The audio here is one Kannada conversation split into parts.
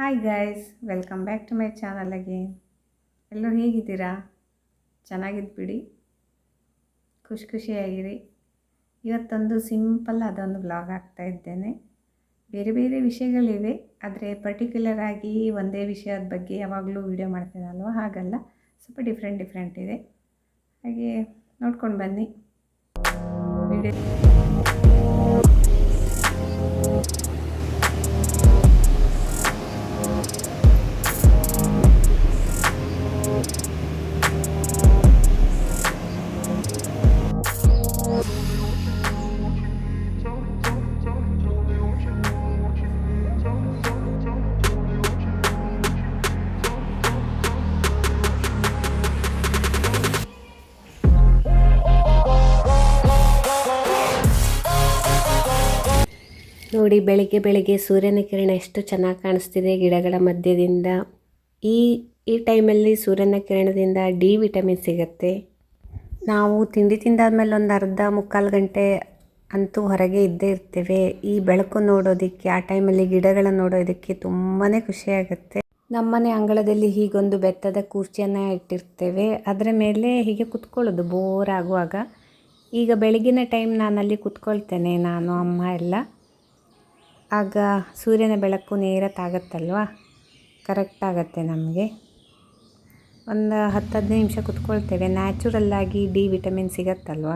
Hi guys welcome back to my channel again ಎಲ್ಲರೂ ಹೇಗಿದ್ದೀರಾ? ಚೆನ್ನಾಗಿದ್ಬಿಡಿ ಖುಷಿ ಖುಷಿಯಾಗಿರಿ. ಇವತ್ತೊಂದು ಸಿಂಪಲ್ ಅದೊಂದು ಬ್ಲಾಗ್ ಆಗ್ತಾ ಇದ್ದೇನೆ. ಬೇರೆ ಬೇರೆ ವಿಷಯಗಳಿವೆ, ಆದರೆ ಪರ್ಟಿಕ್ಯುಲರ್ ಆಗಿ ಒಂದೇ ವಿಷಯದ ಬಗ್ಗೆ ಯಾವಾಗಲೂ ವೀಡಿಯೋ ಮಾಡ್ತೀನಲ್ವ ಹಾಗಲ್ಲ. ಸ್ವಲ್ಪ ಡಿಫ್ರೆಂಟ್ ಡಿಫ್ರೆಂಟ್ ಇದೆ. ಹಾಗೆ ನೋಡ್ಕೊಂಡು ಬನ್ನಿ. ವಿಡಿಯೋ ನೋಡಿ ಬೆಳಿಗ್ಗೆ ಬೆಳಿಗ್ಗೆ ಸೂರ್ಯನ ಕಿರಣ ಎಷ್ಟು ಚೆನ್ನಾಗಿ ಕಾಣಿಸ್ತಿದೆ ಗಿಡಗಳ ಮಧ್ಯದಿಂದ. ಈ ಈ ಟೈಮಲ್ಲಿ ಸೂರ್ಯನ ಕಿರಣದಿಂದ ಡಿ ವಿಟಮಿನ್ ಸಿಗುತ್ತೆ. ನಾವು ತಿಂಡಿ ತಿಂದಾದ್ಮೇಲೆ ಒಂದು ಅರ್ಧ ಮುಕ್ಕಾಲು ಗಂಟೆ ಅಂತೂ ಹೊರಗೆ ಇದ್ದೇ ಇರ್ತೇವೆ. ಈ ಬೆಳಕು ನೋಡೋದಕ್ಕೆ, ಆ ಟೈಮಲ್ಲಿ ಗಿಡಗಳನ್ನು ನೋಡೋದಕ್ಕೆ ತುಂಬಾ ಖುಷಿಯಾಗುತ್ತೆ ನಮ್ಮನೆ ಅಂಗಳದಲ್ಲಿ ಹೀಗೊಂದು ಬೆತ್ತದ ಕುರ್ಚಿಯನ್ನು ಇಟ್ಟಿರ್ತೇವೆ. ಅದರ ಮೇಲೆ ಹೀಗೆ ಕುತ್ಕೊಳ್ಳೋದು ಬೋರ್ ಆಗುವಾಗ. ಈಗ ಬೆಳಗಿನ ಟೈಮ್ ನಾನಲ್ಲಿ ಕುತ್ಕೊಳ್ತೇನೆ ನಾನು, ಅಮ್ಮ ಎಲ್ಲ. ಆಗ ಸೂರ್ಯನ ಬೆಳಕು ನೇರ ತಾಗತ್ತಲ್ವ? ಕರೆಕ್ಟ್ ಆಗುತ್ತೆ ನಮಗೆ. ಒಂದು ಹತ್ತು ಹದಿನೈದು ನಿಮಿಷ ಕುತ್ಕೊಳ್ತೇವೆ. ನ್ಯಾಚುರಲ್ಲಾಗಿ ಡಿ ವಿಟಮಿನ್ ಸಿಗತ್ತಲ್ವ?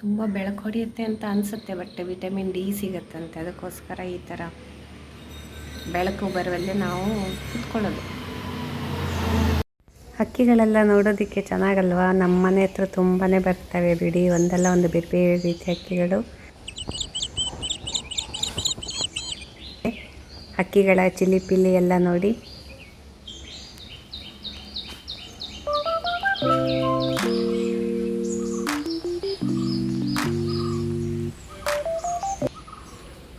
ತುಂಬ ಬೆಳಕು ಹೊಡೆಯುತ್ತೆ ಅಂತ ಅನಿಸುತ್ತೆ ಬಟ್ ವಿಟಮಿನ್ ಡಿ ಸಿಗತ್ತಂತೆ. ಅದಕ್ಕೋಸ್ಕರ ಈ ಥರ ಬೆಳಕು ಬರುವಲ್ಲೇ ನಾವು ಕುತ್ಕೊಳ್ಳೋದು. ಹಕ್ಕಿಗಳೆಲ್ಲ ನೋಡೋದಕ್ಕೆ ಚೆನ್ನಾಗಲ್ವಾ? ನಮ್ಮ ಮನೆ ಹತ್ರ ತುಂಬಾ ಬರ್ತವೆ ಬಿಡಿ. ಒಂದಲ್ಲ ಒಂದು ಬೇರೆ ಬೇರೆ ರೀತಿಯ ಹಕ್ಕಿಗಳು. ಹಕ್ಕಿಗಳ ಪಿಲ್ಲಿ ಎಲ್ಲ ನೋಡಿ.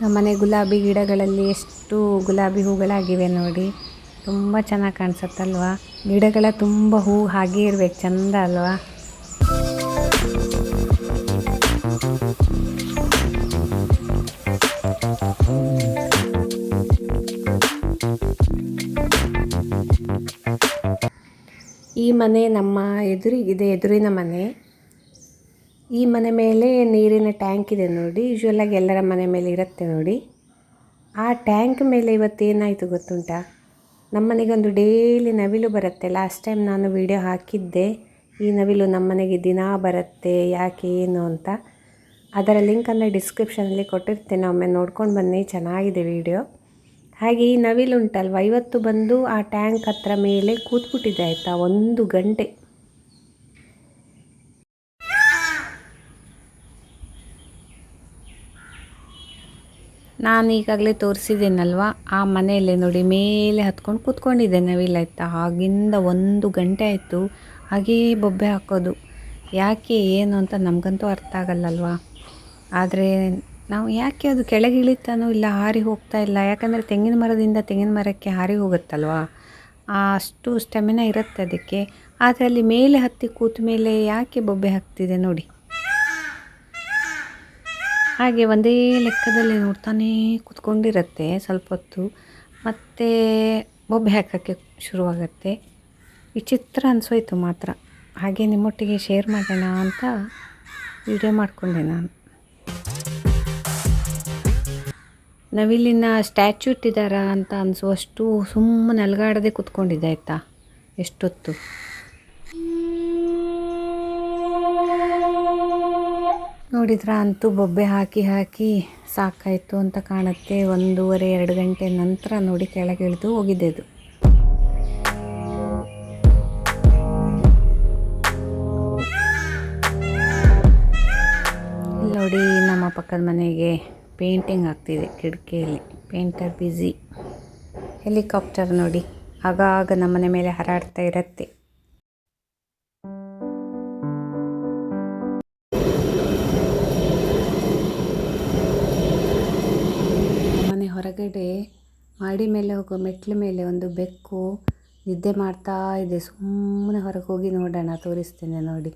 ನಮ್ಮನೆ ಗುಲಾಬಿ ಗಿಡಗಳಲ್ಲಿ ಎಷ್ಟು ಗುಲಾಬಿ ಹೂಗಳಾಗಿವೆ ನೋಡಿ. ತುಂಬ ಚೆನ್ನಾಗಿ ಕಾಣಿಸುತ್ತಲ್ವಾ? ಗಿಡಗಳ ತುಂಬ ಹೂ ಹಾಗೆ ಇರ್ಬೇಕು, ಚಂದ ಅಲ್ವಾ? ಈ ಮನೆ ನಮ್ಮ ಎದುರಿಗಿದೆ ಎದುರಿನ ಮನೆ. ಈ ಮನೆ ಮೇಲೆ ನೀರಿನ ಟ್ಯಾಂಕ್ ಇದೆ ನೋಡಿ ಯೂಶ್ವಲಾಗಿ ಎಲ್ಲರ ಮನೆ ಮೇಲೆ ಇರುತ್ತೆ ನೋಡಿ. ಆ ಟ್ಯಾಂಕ್ ಮೇಲೆ ಇವತ್ತೇನಾಯಿತು ಗೊತ್ತುಂಟಾ? ನಮ್ಮನೆಗೊಂದು ಡೈಲಿ ನವಿಲು ಬರುತ್ತೆ. ಲಾಸ್ಟ್ ಟೈಮ್ ನಾನು ವಿಡಿಯೋ ಹಾಕಿದ್ದೆ. ಈ ನವಿಲು ನಮ್ಮನೆಗೆ ದಿನ ಬರುತ್ತೆ, ಯಾಕೆ, ಏನು ಅಂತ. ಅದರ ಲಿಂಕನ್ನು ಡಿಸ್ಕ್ರಿಪ್ಷನಲ್ಲಿ ಕೊಟ್ಟಿರ್ತೇನೆ. ಒಮ್ಮೆ ನೋಡ್ಕೊಂಡು ಬನ್ನಿ, ಚೆನ್ನಾಗಿದೆ ವಿಡಿಯೋ ಹಾಗೆ ಈ ನವಿಲು ಉಂಟಲ್ವ? ಇವತ್ತು ಬಂದು ಆ ಟ್ಯಾಂಕ್ ಹತ್ರ ಮೇಲೆ ಕೂತ್ಬಿಟ್ಟಿದೆ ಆಯಿತಾ? ಒಂದು ಗಂಟೆ. ನಾನು ಈಗಾಗಲೇ ತೋರಿಸಿದ್ದೇನಲ್ವ? ಆ ಮನೆಯಲ್ಲೇ ನೋಡಿ ಮೇಲೆ ಹತ್ಕೊಂಡು ಕೂತ್ಕೊಂಡಿದ್ದೆ ನವಿಲಾಯ್ತಾ ಆಗಿಂದ ಒಂದು ಗಂಟೆ ಆಯಿತು. ಹಾಗೇ ಬೊಬ್ಬೆ ಹಾಕೋದು. ಯಾಕೆ, ಏನು ಅಂತ ನಮಗಂತೂ ಅರ್ಥ ಆಗಲ್ಲಲ್ವ? ಆದರೆ ನಾವು ಯಾಕೆ ಅದು ಕೆಳಗೆ ಇಳಿತಾನೋ ಇಲ್ಲ ಹಾರಿ ಹೋಗ್ತಾ ಇಲ್ಲ? ಯಾಕಂದರೆ ತೆಂಗಿನ ಮರದಿಂದ ತೆಂಗಿನ ಮರಕ್ಕೆ ಹಾರಿ ಹೋಗುತ್ತಲ್ವಾ? ಅಷ್ಟು ಸ್ಟೆಮಿನ ಇರುತ್ತೆ ಅದಕ್ಕೆ. ಆದರೆ ಅಲ್ಲಿ ಮೇಲೆ ಹತ್ತಿ ಕೂತ ಮೇಲೆ ಯಾಕೆ ಬೊಬ್ಬೆ ಹಾಕ್ತಿದೆ ನೋಡಿ. ಹಾಗೆ ಒಂದೇ ಲೆಕ್ಕದಲ್ಲಿ ನೋಡ್ತಾನೇ ಕೂತ್ಕೊಂಡಿರುತ್ತೆ ಸ್ವಲ್ಪ ಹೊತ್ತು. ಮತ್ತು ಬೊಬ್ಬೆ ಹಾಕೋಕ್ಕೆ ಶುರುವಾಗತ್ತೆ. ವಿಚಿತ್ರ ಅನಿಸೋಯ್ತು ಮಾತ್ರ. ಹಾಗೆ ನಿಮ್ಮೊಟ್ಟಿಗೆ ಶೇರ್ ಮಾಡೋಣ ಅಂತ ವಿಡಿಯೋ ಮಾಡಿಕೊಂಡೆ ನಾನು. ನವಿಲಿನ ಸ್ಟ್ಯಾಚ್ಯೂ ಇಟ್ಟಿದ್ದಾರಾ ಅಂತ ಅನಿಸುವಷ್ಟು ಸುಮ್ಮನೆ ಅಲ್ಗಾಡದೆ ಕೂತ್ಕೊಂಡಿದ್ದೆ ಆಯಿತಾ? ಎಷ್ಟೊತ್ತು? ನೋಡಿದ್ರ ಅಂತೂ ಬೊಬ್ಬೆ ಹಾಕಿ ಹಾಕಿ ಸಾಕಾಯಿತು ಅಂತ ಕಾಣುತ್ತೆ. ಒಂದೂವರೆ, ಎರಡು ಗಂಟೆ ನಂತರ ನೋಡಿ ಕೆಳಗೆ ಇಳಿದು ಹೋಗಿದ್ದೆ ಅದು ನೋಡಿ, ನಮ್ಮ ಪಕ್ಕದ ಮನೆಗೆ ಪೇಂಟಿಂಗ್ ಆಗ್ತಿದೆ ಕಿಟಕಿಯಲ್ಲಿ. ಪೇಂಟರ್ ಬ್ಯುಸಿ ಹೆಲಿಕಾಪ್ಟರ್ ನೋಡಿ. ಆಗಾಗ ನಮ್ಮನೆ ಮೇಲೆ ಹಾರಾಡ್ತಾ ಇರತ್ತೆ. ಹೊರಗಡೆ ಮಾಡಿ ಮೇಲೆ ಹೋಗೋ ಮೆಟ್ಲು ಮೇಲೆ ಒಂದು ಬೆಕ್ಕು ನಿದ್ದೆ ಮಾಡ್ತಾ ಇದೆ. ಸುಮ್ಮನೆ ಹೊರಗೆ ಹೋಗಿ ನೋಡೋಣ, ತೋರಿಸ್ತೇನೆ ನೋಡಿ.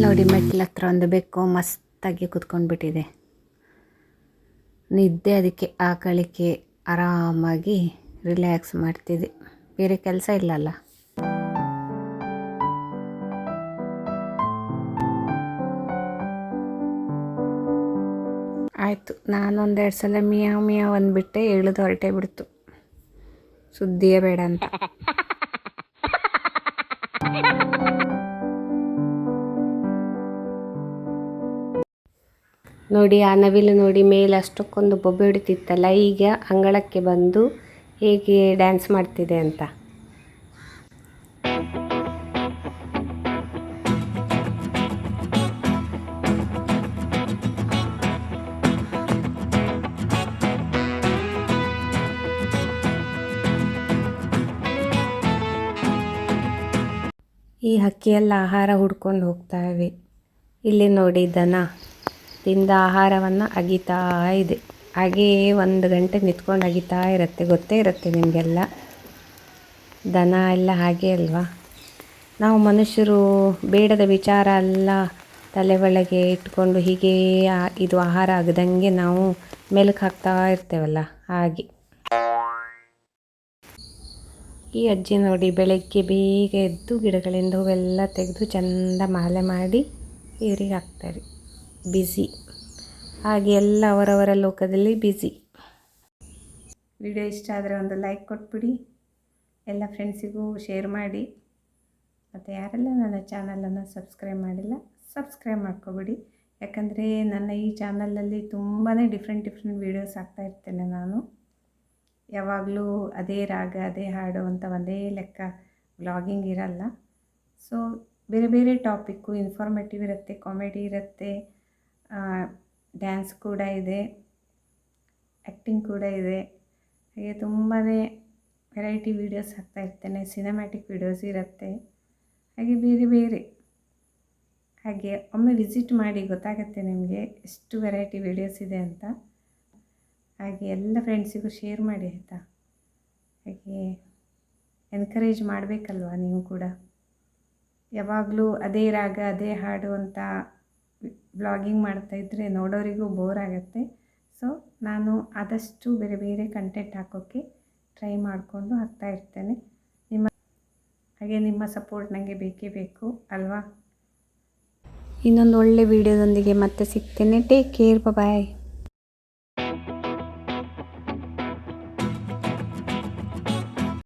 ನೋಡಿ ಮೆಟ್ಲ ಹತ್ರ ಒಂದು ಬೆಕ್ಕು ಮಸ್ತಾಗಿ ಕುತ್ಕೊಂಡ್ಬಿಟ್ಟಿದೆ. ನಿದ್ದೆ ಅದಕ್ಕೆ ಆ ಕಳಿಕೆ ಆರಾಮಾಗಿ ರಿಲ್ಯಾಕ್ಸ್ ಮಾಡ್ತಿದೆ. ಬೇರೆ ಕೆಲಸ ಇಲ್ಲಲ್ಲ? ಆಯಿತು. ನಾನೊಂದೆರಡು ಸಲ ಮಿಯಾವ್ ಮಿಯಾವ್ ಅಂದ್ಬಿಟ್ಟೆ ಇಳಿದು ಹೊರಟೇ ಬಿಡ್ತು. ಸುದ್ದಿಯೇ ಬೇಡ ಅಂತ. ನೋಡಿ, ಆ ನವಿಲು ನೋಡಿ, ಮೇಲೆ ಅಷ್ಟಕ್ಕೊಂದು ಬೊಬ್ಬೆ ಹೊಡಿತಿತ್ತಲ್ಲ, ಈಗ ಅಂಗಳಕ್ಕೆ ಬಂದು ಹೇಗೆ ಡ್ಯಾನ್ಸ್ ಮಾಡ್ತಿದೆ ಅಂತ. ಈ ಹಕ್ಕಿಯೆಲ್ಲ ಆಹಾರ ಹುಡ್ಕೊಂಡು ಹೋಗ್ತಾವೆ ಇಲ್ಲಿ ನೋಡಿ ದನ ತಿಂದ ಆಹಾರವನ್ನು ಅಗಿತಾ ಇದೆ. ಹಾಗೆಯೇ ಒಂದು ಗಂಟೆ ನಿಂತ್ಕೊಂಡು ಅಗಿತಾ ಇರುತ್ತೆ. ಗೊತ್ತೇ ಇರುತ್ತೆ ನಿಮಗೆಲ್ಲ. ದನ ಎಲ್ಲ ಹಾಗೆ ಅಲ್ವಾ? ನಾವು ಮನುಷ್ಯರು ಬೇಡದ ವಿಚಾರ ಎಲ್ಲ ತಲೆ ಒಳಗೆ ಇಟ್ಕೊಂಡು ಹೀಗೆ ಇದು ಆಹಾರ ಆಗದಂಗೆ ನಾವು ಮೆಲುಕು ಹಾಕ್ತಾ ಇರ್ತೇವಲ್ಲ ಹಾಗೆ. ಈ ಅಜ್ಜಿ ನೋಡಿ ಬೆಳಗ್ಗೆ ಬೇಗ ಎದ್ದು ಗಿಡಗಳಿಂದ ಹೂವೆಲ್ಲ ತೆಗೆದು ಚಂದ ಮಾಲೆ ಮಾಡಿ ಇವರಿಗೆ ಹಾಕ್ತಾರೆ. ಬ್ಯುಸಿ ಹಾಗೆ ಎಲ್ಲ ಅವರವರ ಲೋಕದಲ್ಲಿ ಬ್ಯುಸಿ ವಿಡಿಯೋ ಇಷ್ಟ ಆದರೆ ಒಂದು ಲೈಕ್ ಕೊಟ್ಬಿಡಿ. ಎಲ್ಲ ಫ್ರೆಂಡ್ಸಿಗೂ ಶೇರ್ ಮಾಡಿ. ಮತ್ತು ಯಾರೆಲ್ಲ ನನ್ನ ಚಾನಲನ್ನು ಸಬ್ಸ್ಕ್ರೈಬ್ ಮಾಡಿಲ್ಲ ಸಬ್ಸ್ಕ್ರೈಬ್ ಮಾಡ್ಕೊಬಿಡಿ. ಯಾಕಂದರೆ ನನ್ನ ಈ ಚಾನಲಲ್ಲಿ ತುಂಬಾ ಡಿಫ್ರೆಂಟ್ ಡಿಫ್ರೆಂಟ್ ವೀಡಿಯೋಸ್ ಹಾಕ್ತಾ ಇರ್ತೇನೆ ನಾನು. ಯಾವಾಗಲೂ ಅದೇ ರಾಗ, ಅದೇ ಹಾಡು ಅಂತ ಒಂದೇ ಲೆಕ್ಕ ವ್ಲಾಗಿಂಗ್ ಇರಲ್ಲ. ಸೊ ಬೇರೆ ಬೇರೆ ಟಾಪಿಕ್ಕು ಇನ್ಫಾರ್ಮೇಟಿವ್ ಇರುತ್ತೆ ಕಾಮಿಡಿ ಇರುತ್ತೆ ಡ್ಯಾನ್ಸ್ ಕೂಡ ಇದೆ ಆ್ಯಕ್ಟಿಂಗ್ ಕೂಡ ಇದೆ. ಹಾಗೆ ತುಂಬಾ ವೆರೈಟಿ ವೀಡಿಯೋಸ್ ಹಾಕ್ತಾ ಇರ್ತೇನೆ ಸಿನಿಮ್ಯಾಟಿಕ್ ವೀಡಿಯೋಸ್ ಇರುತ್ತೆ. ಹಾಗೆ ಬೇರೆ ಬೇರೆ, ಹಾಗೆ ಒಮ್ಮೆ ವಿಸಿಟ್ ಮಾಡಿ ಗೊತ್ತಾಗುತ್ತೆ ನಿಮಗೆ ಎಷ್ಟು ವೆರೈಟಿ ವೀಡಿಯೋಸ್ ಇದೆ ಅಂತ. ಹಾಗೆ ಎಲ್ಲ ಫ್ರೆಂಡ್ಸಿಗೂ ಶೇರ್ ಮಾಡಿ ಆಯಿತಾ? ಹಾಗೆ ಎನ್ಕರೇಜ್ ಮಾಡಬೇಕಲ್ವಾ ನೀವು ಕೂಡ? ಯಾವಾಗಲೂ ಅದೇ ರಾಗ, ಅದೇ ಹಾಡು ಅಂತ ವ್ಲಾಗಿಂಗ್ ಮಾಡ್ತಾಯಿದ್ರೆ ನೋಡೋರಿಗೂ ಬೋರ್ ಆಗುತ್ತೆ. ಸೊ ನಾನು ಆದಷ್ಟು ಬೇರೆ ಬೇರೆ ಕಂಟೆಂಟ್ ಹಾಕೋಕ್ಕೆ ಟ್ರೈ ಮಾಡಿಕೊಂಡು ಹಾಕ್ತಾ ಇರ್ತೇನೆ. ನಿಮ್ಮ ಹಾಗೆ ನಿಮ್ಮ ಸಪೋರ್ಟ್ ನನಗೆ ಬೇಕೇ ಬೇಕು, ಅಲ್ವಾ? ಇನ್ನೊಂದು ಒಳ್ಳೆ ವಿಡಿಯೋದೊಂದಿಗೆ ಮತ್ತೆ ಸಿಗ್ತೇನೆ. Take care bye